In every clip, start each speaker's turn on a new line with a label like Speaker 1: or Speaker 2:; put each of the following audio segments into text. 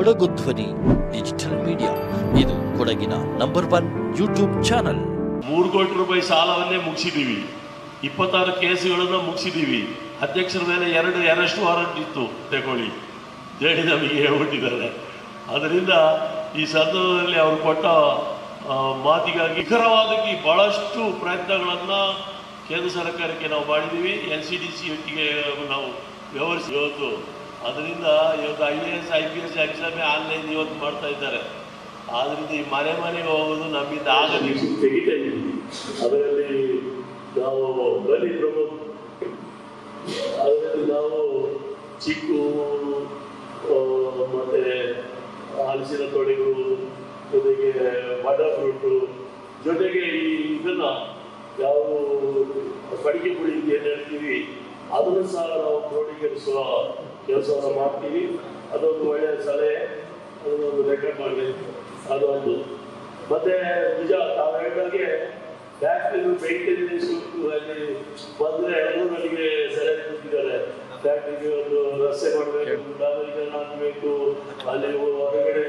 Speaker 1: ಕೊಡಗು ಧ್ವನಿ digital media ಇದು ಕೊಡಗಿನ ನಂಬರ್ ಒನ್ ಯೂಟ್ಯೂಬ್ ಚಾನಲ್
Speaker 2: ಮೂರು ಕೋಟಿ ರೂಪಾಯಿ ಸಾಲವನ್ನೇ ಮುಗಿಸಿದ್ದೀವಿ ಇಪ್ಪತ್ತಾರು ಕೇಸುಗಳನ್ನು ಮುಗಿಸಿದ್ದೀವಿ ಅಧ್ಯಕ್ಷರ ಮೇಲೆ ಎರಡು ಅರೆಸ್ಟ್ ವಾರಂಟ್ ಇತ್ತು. ತಗೊಳ್ಳಿ. ಹೇಳಿ ನಮಗೆ ಹೇಳ್ಬಿಟ್ಟಿದ್ದಾರೆ. ಅದರಿಂದ ಈ ಸಂದರ್ಭದಲ್ಲಿ ಅವರು ಕೊಟ್ಟ ಮಾತಿಗಾಗಿ ನಿಖರವಾದಕ್ಕೆ ಬಹಳಷ್ಟು ಪ್ರಯತ್ನಗಳನ್ನು ಕೇಂದ್ರ ಸರ್ಕಾರಕ್ಕೆ ನಾವು ಮಾಡಿದ್ದೀವಿ ಎನ್ ಸಿ ಡಿ ಸಿ ಒಟ್ಟಿಗೆ ನಾವು ವ್ಯವಹರಿಸಿ. ಇವತ್ತು ಅದರಿಂದ ಇವತ್ತು I A S I P S ಎಕ್ಸಾಮೇ online ಇವತ್ತು ಮಾಡ್ತಾ ಇದ್ದಾರೆ. ಆದ್ರಿಂದ ಈ ಮನೆ ಮನೆಗೆ ಹೋಗೋದು ನಮ್ಮಿಂದ ಆಗಲಿ ಅದರಲ್ಲಿ ನಾವು ಬಲಿ ಅದರಲ್ಲಿ ನಾವು ಚಿಕ್ಕು ಮತ್ತೆ ಹಲಸಿನ ತೊಡೆಗು, ಜೊತೆಗೆ ಬಡ ಫ್ರೂಟು ಜೊತೆಗೆ ಈ ಇದನ್ನ ಯಾವ ಪಡಿಕೆ ಪುಡಿ ಅಂತ ಹೇಳ್ತೀವಿ ಅದನ್ನು ಸಹ ನಾವು ಕ್ರೋಢೀಕರಿಸುವ ಕೆಲಸವನ್ನು ಮಾಡ್ತೀವಿ. ಅದೊಂದು ಒಳ್ಳೆಯ ಸಲಹೆ ಅದನ್ನೊಂದು ರೆಕಾರ್ಡ್ ಮಾಡಬೇಕು ಅದೊಂದು ಮತ್ತೆ ನಿಜ ತಾವು ಹೇಳಿದಾಗೆ ಫ್ಯಾಕ್ಟ್ರಿ ಮೇಂಟೆನೆನ್ಸ್ ಅಲ್ಲಿ ಬಂದ್ರೆ ಎಲ್ಲರೂ ನನಗೆ ಸಲಹೆ ಕೊಟ್ಟಿದ್ದಾರೆ. ಫ್ಯಾಕ್ಟ್ರಿಗೆ ಒಂದು ರಸ್ತೆ ಮಾಡಬೇಕು ಡಾಬರೀಕರಣ ಹಾಕಬೇಕು ಅಲ್ಲಿ ಹೊರಗಡೆ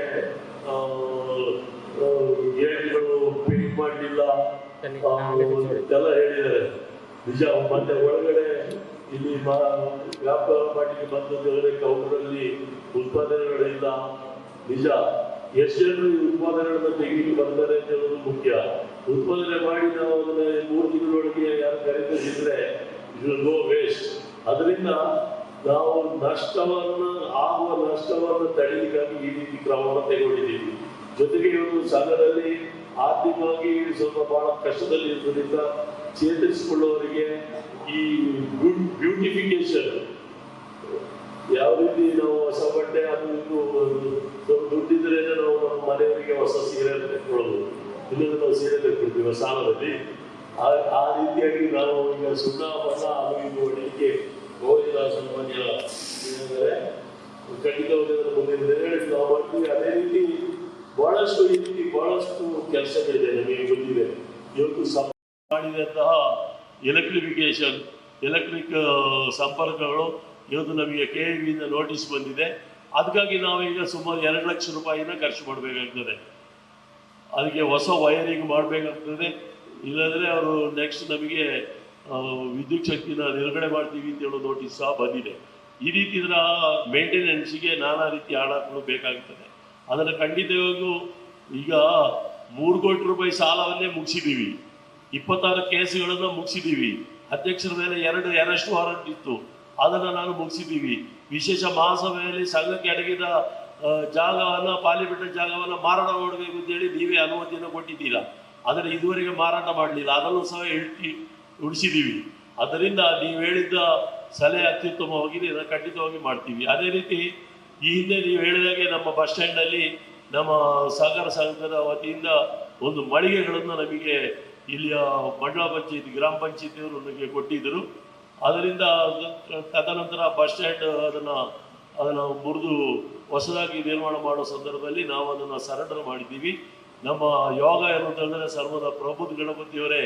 Speaker 2: ಗೇಟ್ಗಳು ಪೇಂಟ್ ಮಾಡಲಿಲ್ಲ. ಎಲ್ಲ ಹೇಳಿದ್ದಾರೆ. ನಿಜ ಮತ್ತೆ ಒಳಗಡೆ ಇಲ್ಲಿ ವ್ಯಾಪಾರ ಮಾಡಲಿಕ್ಕೆ ಬಂದದ್ದು ಕೌಂಟರಲ್ಲಿ ಉತ್ಪಾದನೆಗಳಿಲ್ಲ ನಿಜ, ಎಷ್ಟು ಈ ಉತ್ಪಾದನೆಗಳನ್ನ ತೆಗಿಲಿಕ್ಕೆ ಬರ್ತಾರೆ ಅಂತ ಹೇಳೋದು ಮುಖ್ಯ. ಉತ್ಪಾದನೆ ಮಾಡಿ ನಾವು ಅದನ್ನ ಮೂರು ತಿಂಗಳೊಳಗೆ ಯಾರು ಖರೀದಿಸಿದ್ರೆ ಗೋ ವೇಸ್ಟ್ ಅದರಿಂದ ನಾವು ನಷ್ಟವನ್ನ, ಆಗುವ ನಷ್ಟವನ್ನು ತಡೆಯಲಿಕ್ಕಾಗಿ ಈ ರೀತಿ ಕ್ರಮವನ್ನು ತೆಗೆದುಕೊಂಡಿದ್ದೀವಿ ಜೊತೆಗೆ ಇವರು ಸಂಘದಲ್ಲಿ ಆರ್ಥಿಕವಾಗಿ ಸ್ವಲ್ಪ ಬಹಳ ಕಷ್ಟದಲ್ಲಿ ಇರೋದ್ರಿಂದ ಚೇತರಿಸಿಕೊಳ್ಳುವವರಿಗೆ ಈ ಬ್ಯೂಟಿಫಿಕೇಶನ್ ಯಾವ ರೀತಿ ನಾವು ಹೊಸ ಬಟ್ಟೆ ಅದು ಇದು ದುಡ್ಡಿದ್ರೆ ನಾವು ನಮ್ಮ ಮನೆಯವರಿಗೆ ಹೊಸ ಸೀರೆ ತೆಕ್ಕೊಳ್ಳೋದು. ಇಲ್ಲದ್ರೆ ನಾವು ಸೀರೆ ತೆಕ್ಕೊಳ್ತೀವಿ ಸಾಲದಲ್ಲಿ. ಆ ರೀತಿಯಾಗಿ ನಾವು ಈಗ ಸುಣ್ಣ ಬಣ್ಣ ಅದು ಇದು ಹೋಗಿಲ್ಲ ಏನಂದ್ರೆ ಖಂಡಿತವಾಗಿ ಮುಂದಿನ ದಿನಗಳಲ್ಲಿ ನಾವು ಮಾಡ್ತೀವಿ ಅದೇ ರೀತಿ ಬಹಳಷ್ಟು ಈ ರೀತಿ ಬಹಳಷ್ಟು ಕೆಲಸಗಳಿದೆ ನಮಗೆ ಗೊತ್ತಿದೆ. ಇವತ್ತು ಸಂ ಮಾಡಿದಂತಹ ಎಲೆಕ್ಟ್ರಿಫಿಕೇಶನ್ ಎಲೆಕ್ಟ್ರಿಕ್ ಸಂಪರ್ಕಗಳು ಇವತ್ತು ನಮಗೆ ಕೆ ವಿಯಿಂದ ನೋಟಿಸ್ ಬಂದಿದೆ. ಅದಕ್ಕಾಗಿ ನಾವೀಗ ಸುಮಾರು ಎರಡು ಲಕ್ಷ ರೂಪಾಯಿನ ಖರ್ಚು ಮಾಡಬೇಕಾಗ್ತದೆ. ಅದಕ್ಕೆ ಹೊಸ ವೈರಿಂಗ್ ಮಾಡಬೇಕಾಗ್ತದೆ. ಇಲ್ಲದ್ರೆ ಅವರು ನೆಕ್ಸ್ಟ್ ನಮಗೆ ವಿದ್ಯುತ್ ಶಕ್ತಿನ ನಿಲುಗಡೆ ಮಾಡ್ತೀವಿ ಅಂತ ಹೇಳೋ ನೋಟಿಸ್ ಸಹ ಬಂದಿದೆ. ಈ ರೀತಿ ಇದರ ಮೇಂಟೆನೆನ್ಸ್ಗೆ ನಾನಾ ರೀತಿ ಹಣಗಳು ಬೇಕಾಗ್ತದೆ. ಅದನ್ನು ಖಂಡಿತವಾಗೂ ಈಗ ಮೂರು ಕೋಟಿ ರೂಪಾಯಿ ಸಾಲವನ್ನೇ ಮುಗಿಸಿದ್ದೀವಿ. ಇಪ್ಪತ್ತಾರು ಕೇಸುಗಳನ್ನು ಮುಗಿಸಿದ್ದೀವಿ. ಅಧ್ಯಕ್ಷರ ಮೇಲೆ ಎರಡು ಅರೆಸ್ಟ್ ವಾರಂಟ್ ಇತ್ತು. ಅದನ್ನು ನಾನು ಮುಗಿಸಿದ್ದೀವಿ. ವಿಶೇಷ ಮಹಾಸಭೆಯಲ್ಲಿ ಸಂಘಕ್ಕೆ ಅಡಗಿದ ಜಾಗವನ್ನು ಪಾರ್ಲಿಮೆಂಟ್ ಜಾಗವನ್ನು ಮಾರಾಟ ಮಾಡಬೇಕು ಅಂತೇಳಿ ನೀವೇ ಅನುಮತಿಯನ್ನು ಕೊಟ್ಟಿದ್ದೀರಾ? ಆದರೆ ಇದುವರೆಗೆ ಮಾರಾಟ ಮಾಡಲಿಲ್ಲ. ಅದನ್ನು ಸಹ ಹೇಳ್ತಿ ಉಳಿಸಿದ್ದೀವಿ. ಅದರಿಂದ ನೀವು ಹೇಳಿದ್ದ ಸಲಹೆ ಅತ್ಯುತ್ತಮವಾಗಿದೆ ಇದನ್ನು ಖಂಡಿತವಾಗಿ ಮಾಡ್ತೀವಿ. ಅದೇ ರೀತಿ ಈ ಹಿಂದೆ ನೀವು ಹೇಳಿದಾಗೆ ನಮ್ಮ ಬಸ್ ಸ್ಟ್ಯಾಂಡಲ್ಲಿ ನಮ್ಮ ಸಹಕಾರ ಸಂಘದ ವತಿಯಿಂದ ಒಂದು ಮಳಿಗೆಗಳನ್ನು ನಮಗೆ ಇಲ್ಲಿಯ ಮಂಡಲ ಪಂಚಾಯತ್, ಗ್ರಾಮ ಪಂಚಾಯತಿಯವರು ನನಗೆ ಕೊಟ್ಟಿದ್ದರು. ಅದರಿಂದ ತದನಂತರ ಬಸ್ ಸ್ಟ್ಯಾಂಡ್ ಅದನ್ನು ಅದನ್ನು ಮುರಿದು ಹೊಸದಾಗಿ ನಿರ್ಮಾಣ ಮಾಡೋ ಸಂದರ್ಭದಲ್ಲಿ ನಾವು ಅದನ್ನು ಸರೆಂಡರ್ ಮಾಡಿದ್ದೀವಿ. ನಮ್ಮ ಯೋಗ ಏನಂತಂದರೆ ಸರ್ವದ ಪ್ರಬುದ್ಧ ಗಣಪತಿಯವರೇ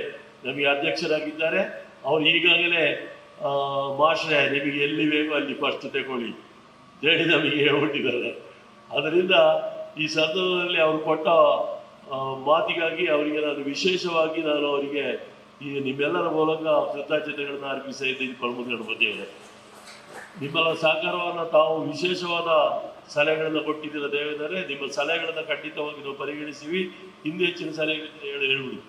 Speaker 2: ನಮಗೆ ಅಧ್ಯಕ್ಷರಾಗಿದ್ದಾರೆ. ಅವರು ಈಗಾಗಲೇ ಮಾಸ್ಟ್ರೇ, ನಿಮಗೆ ಎಲ್ಲಿ ಬೇಕೋ ಅಲ್ಲಿ ಫಸ್ಟ್ ತಗೊಳ್ಳಿ. ಹೇಳಿ ನಮಗೆ ಹೇಳ್ಬಿಟ್ಟಿದ್ದಾರೆ. ಅದರಿಂದ ಈ ಸಂದರ್ಭದಲ್ಲಿ ಅವರು ಕೊಟ್ಟ ಮಾತಿಗಾಗಿ ಅವರಿಗೆ ನಾನು ವಿಶೇಷವಾಗಿ ನಾನು ಅವರಿಗೆ ಈ ನಿಮ್ಮೆಲ್ಲರ ಮೂಲಕ ಕೃತಜ್ಞತೆಗಳನ್ನು ಅರ್ಪಿಸ್ತಾ ಇದ್ದೀನಿ ಪ್ರಮುಖ ಗಣಪತಿಯವರೇ ನಿಮ್ಮೆಲ್ಲ ಸಹಕಾರವನ್ನು ತಾವು ವಿಶೇಷವಾದ ಸಲಹೆಗಳನ್ನು ಕೊಟ್ಟಿದ್ದೀರ ದೇವೇಂದರೆ ನಿಮ್ಮ ಸಲಹೆಗಳನ್ನು ಖಂಡಿತವಾಗಿ ನಾವು ಪರಿಗಣಿಸಿವಿ. ಹಿಂದೆ ಹೆಚ್ಚಿನ ಸಲಹೆ ಹೇಳಿ, ಹೇಳ್ಬಿಡಿ.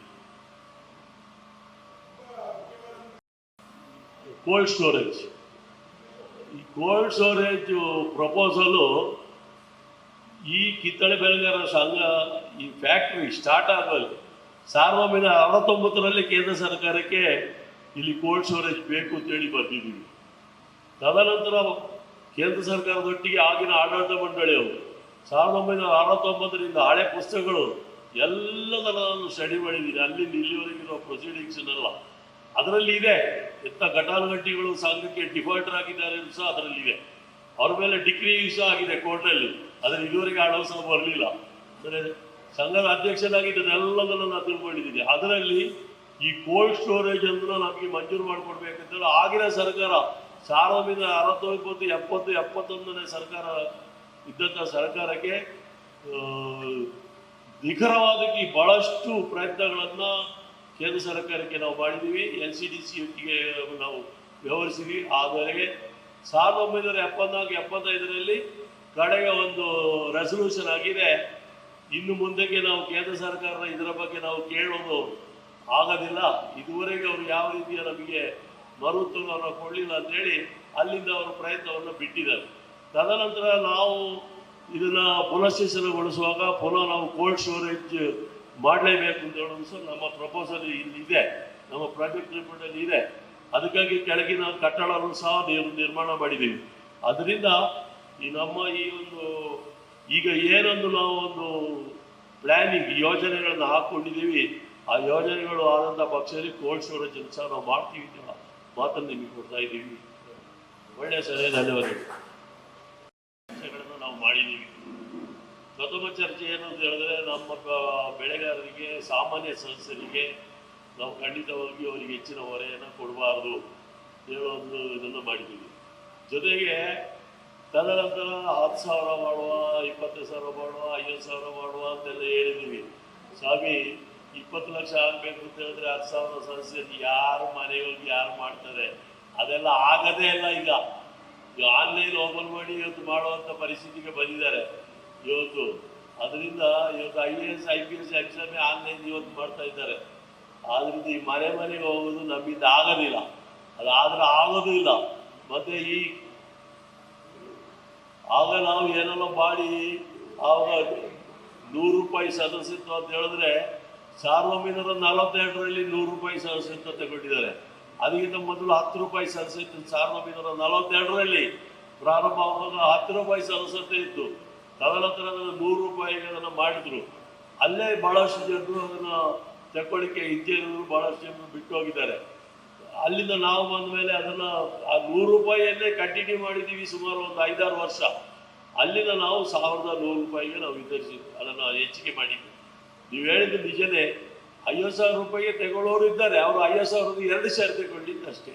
Speaker 2: ಕೋಲ್ಡ್ ಸ್ಟೋರೇಜ್ ಈ ಕೋಲ್ಡ್ ಸ್ಟೋರೇಜ್ ಪ್ರಪೋಸಲು ಈ ಕಿತ್ತಳೆ ಬೆಳೆಗಾರರ ಸಂಘ ಈ ಫ್ಯಾಕ್ಟ್ರಿ ಸ್ಟಾರ್ಟ್ ಆಗಲು ಸಾರ್ವಭೌಮ ಅರವತ್ತೊಂಬತ್ತರಲ್ಲಿ ಕೇಂದ್ರ ಸರ್ಕಾರಕ್ಕೆ ಇಲ್ಲಿ ಕೋಲ್ಡ್ ಸ್ಟೋರೇಜ್ ಬೇಕು ಅಂತೇಳಿ ಬಂದಿದ್ದೀವಿ ತದನಂತರ ಕೇಂದ್ರ ಸರ್ಕಾರದೊಟ್ಟಿಗೆ ಆಗಿನ ಆಡಳಿತ ಮಂಡಳಿಯವರು ಸಾವಿರದ ಒಂಬೈನೂರ ಅರವತ್ತೊಂಬತ್ತರಿಂದ ಹಳೆ ಪುಸ್ತಕಗಳು ಎಲ್ಲದನ್ನು ನಾನು ಸ್ಟಡಿ ಮಾಡಿದ್ದೀನಿ ಅಲ್ಲಿಂದ ಇಲ್ಲಿವರೆಗಿರೋ ಪ್ರೊಸೀಡಿಂಗ್ಸ್ನೆಲ್ಲ ಅದರಲ್ಲಿ ಇದೆ. ಎತ್ತ ಘಟಾನುಘಟಿಗಳು ಸಂಘಕ್ಕೆ ಡಿಫಾಲ್ಟರ್ ಆಗಿದ್ದಾರೆ ಅಂತ ಸಹ ಅದರಲ್ಲಿ ಇದೆ. ಅವ್ರ ಮೇಲೆ ಡಿಗ್ರಿ ಸಹ ಆಗಿದೆ ಕೋರ್ಟಲ್ಲಿ ಅದನ್ನು ಇದುವರೆಗೆ ಆ ಸಹ ಬರಲಿಲ್ಲ. ಅಂದರೆ ಸಂಘದ ಅಧ್ಯಕ್ಷನಾಗಿದ್ದೆಲ್ಲದನ್ನು ನಾನು ತಿಳ್ಕೊಂಡಿದ್ದೀನಿ. ಅದರಲ್ಲಿ ಈ ಕೋಲ್ಡ್ ಸ್ಟೋರೇಜ್ ಅಂದ್ರೆ ನಮಗೆ ಮಂಜೂರು ಮಾಡಿಕೊಡ್ಬೇಕಂತೇಳಿ ಆಗಿನ ಸರ್ಕಾರ, ಸಾವಿರದ ಅರವತ್ತೊಂಬತ್ತು, ಎಪ್ಪತ್ತು, ಎಪ್ಪತ್ತೊಂದನೇ ಸರ್ಕಾರ ಇದ್ದಂಥ ಸರ್ಕಾರಕ್ಕೆ ನಿಖರವಾದಕ್ಕೆ ಬಹಳಷ್ಟು ಪ್ರಯತ್ನಗಳನ್ನು ಕೇಂದ್ರ ಸರ್ಕಾರಕ್ಕೆ ನಾವು ಮಾಡಿದ್ದೀವಿ. ಎನ್ ಸಿ ಡಿ ಸಿ ನಾವು ವ್ಯವಹರಿಸಿದ್ವಿ. ಆದರೆ ಸಾವಿರದ ಒಂಬೈನೂರ ಎಪ್ಪತ್ನಾಲ್ಕು ಎಪ್ಪತ್ತೈದರಲ್ಲಿ ಕಡೆಗೆ ಒಂದು ರೆಸಲ್ಯೂಷನ್ ಆಗಿದೆ. ಇನ್ನು ಮುಂದಕ್ಕೆ ನಾವು ಕೇಂದ್ರ ಸರ್ಕಾರದ ಇದರ ಬಗ್ಗೆ ನಾವು ಕೇಳೋದು ಆಗೋದಿಲ್ಲ. ಇದುವರೆಗೆ ಅವರು ಯಾವ ರೀತಿಯ ನಮಗೆ ಮರುತ್ತವನ್ನು ಕೊಡಲಿಲ್ಲ ಅಂತೇಳಿ ಅಲ್ಲಿಂದ ಅವರು ಪ್ರಯತ್ನವನ್ನು ಬಿಟ್ಟಿದ್ದಾರೆ. ತದನಂತರ ನಾವು ಇದನ್ನು ಪುನಶ್ಚೇತನಗೊಳಿಸುವಾಗ ಪುನಃ ನಾವು ಕೋಲ್ಡ್ ಸ್ಟೋರೇಜ್ ಮಾಡಲೇಬೇಕು ಅಂತ ಹೇಳೋದು ಸಹ ನಮ್ಮ ಪ್ರಪೋಸಲ್ ಇಲ್ಲಿ ಇದೆ. ನಮ್ಮ ಪ್ರಾಜೆಕ್ಟ್ ರಿಪೋರ್ಟಲ್ಲಿ ಇದೆ. ಅದಕ್ಕಾಗಿ ಕೆಳಗಿನ ಕಟ್ಟಡವನ್ನು ಸಹ ನಿರ್- ನಿರ್ಮಾಣ ಮಾಡಿದ್ದೀವಿ ಅದರಿಂದ ಈ ನಮ್ಮ ಈ ಒಂದು, ಈಗ ಏನೊಂದು ನಾವು ಒಂದು ಪ್ಲಾನಿಂಗ್ ಯೋಜನೆಗಳನ್ನು ಹಾಕೊಂಡಿದ್ದೀವಿ. ಆ ಯೋಜನೆಗಳು ಆದಂಥ ಪಕ್ಷದಲ್ಲಿ ಕೋಲ್ಡ್ ಸ್ಟೋರೇಜ್ ಸಹ ನಾವು ಮಾಡ್ತೀವಿ ಮಾತನ್ನು ನಿಮಗೆ ಕೊಡ್ತಾ ಇದ್ದೀವಿ. ಒಳ್ಳೆಯ ಸಲಹೆ, ಧನ್ಯವಾದಗಳು. ನಾವು ಮಾಡಿದ್ದೀವಿ. ಪ್ರಥಮ ಚರ್ಚೆ ಏನು ಅಂತ ಹೇಳಿದ್ರೆ ನಮ್ಮ ಬೆಳೆಗಾರರಿಗೆ, ಸಾಮಾನ್ಯ ಸದಸ್ಯರಿಗೆ ನಾವು ಖಂಡಿತವಾಗಿ ಅವರಿಗೆ ಹೆಚ್ಚಿನ ಹೊರೆಯನ್ನು ಕೊಡಬಾರ್ದು. ಹೇಳೋ ಒಂದು ಇದನ್ನು ಮಾಡಿದ್ದೀವಿ. ಜೊತೆಗೆ ತದನಂತರ ಹತ್ತು ಸಾವಿರ ಮಾಡುವ, ಇಪ್ಪತ್ತೈದು ಸಾವಿರ ಮಾಡುವ, ಐವತ್ತು ಸಾವಿರ ಮಾಡುವ ಅಂತೆಲ್ಲ ಹೇಳಿದ್ದೀವಿ. ಸ್ವಾಮಿ, ಇಪ್ಪತ್ತು ಲಕ್ಷ ಆಗಬೇಕು ಅಂತ ಹೇಳಿದ್ರೆ ಹತ್ತು ಸಾವಿರ ಸದಸ್ಯರು ಯಾರು ಮನೆ ಹೋಗಿ ಯಾರು ಮಾಡ್ತಾರೆ? ಅದೆಲ್ಲ ಆಗದೇ ಇಲ್ಲ ಈಗ. ಆನ್ಲೈನ್ ಓಪನ್ ಮಾಡಿ ಇವತ್ತು ಮಾಡುವಂಥ ಪರಿಸ್ಥಿತಿಗೆ ಬಂದಿದ್ದಾರೆ. ಇವತ್ತು. ಅದರಿಂದ ಇವತ್ತು I A S, I P S, ಎಕ್ಸಾಮೇ online ಇವತ್ತು ಮಾಡ್ತಾ ಇದ್ದಾರೆ. ಆದ್ರಿಂದ ಈ ಮನೆ ಮನೆಗೆ ಹೋಗೋದು ನಮ್ಮಿಂದ ಆಗೋದಿಲ್ಲ. ಅದಾದ್ರೆ ಆಗೋದು ಇಲ್ಲ. ಮತ್ತೆ ಈ ಆಗ ನಾವು ಏನೆಲ್ಲ ಮಾಡಿ ಆವಾಗ ನೂರು ರೂಪಾಯಿ ಸದಸ್ಯತ್ವ ಅಂತ ಹೇಳಿದ್ರೆ ಸಾರ್ವಭೌಮರ ನಲವತ್ತೆರಡರಲ್ಲಿ ನೂರು ರೂಪಾಯಿ ಸದಸ್ಯತ್ವ ತಗೊಂಡಿದ್ದಾರೆ. ಅದಕ್ಕಿಂತ ಮೊದಲು ಹತ್ತು ರೂಪಾಯಿ ಸದಸ್ಯತ್ವ ಸಾರ್ವಭೌಮರ ನಲವತ್ತೆರಡರಲ್ಲಿ ಪ್ರಾರಂಭ ಆಗುವಾಗ ಹತ್ತು ರೂಪಾಯಿ ಸದಸ್ಯತ್ವ ಇತ್ತು. ತದನಂತರ ಅದನ್ನು ನೂರು ರೂಪಾಯಿಗೆ ಅದನ್ನು ಮಾಡಿದ್ರು. ಅಲ್ಲೇ ಬಹಳಷ್ಟು ಜನರು ಅದನ್ನು ತಗೊಳ್ಳಿಕ್ಕೆ ಇದ್ದೇರು ಬಹಳಷ್ಟು ಜನರು ಬಿಟ್ಟು ಹೋಗಿದ್ದಾರೆ. ಅಲ್ಲಿಂದ ನಾವು ಬಂದ ಮೇಲೆ ಅದನ್ನ ಆ ನೂರು ರೂಪಾಯಿಯನ್ನೇ ಕಂಟಿನ್ಯೂ ಮಾಡಿದ್ದೀವಿ ಸುಮಾರು ಒಂದು ಐದಾರು ವರ್ಷ. ಅಲ್ಲಿಂದ ನಾವು ಸಾವಿರದ ನೂರು ರೂಪಾಯಿಗೆ ನಾವು ವಿತರಿಸಿ, ಅದನ್ನು ಹೆಚ್ಚಿಗೆ ಮಾಡಿದ್ವಿ. ನೀವು ಹೇಳಿದ್ದು ನಿಜನೇ. ಐವತ್ತು ಸಾವಿರ ರೂಪಾಯಿಗೆ ತಗೊಳ್ಳೋರು ಇದ್ದಾರೆ. ಅವರು ಐವತ್ತು ಸಾವಿರದ ಎರಡು ಸಾವಿರ ತಗೊಂಡಿದ್ದು ಅಷ್ಟೇ.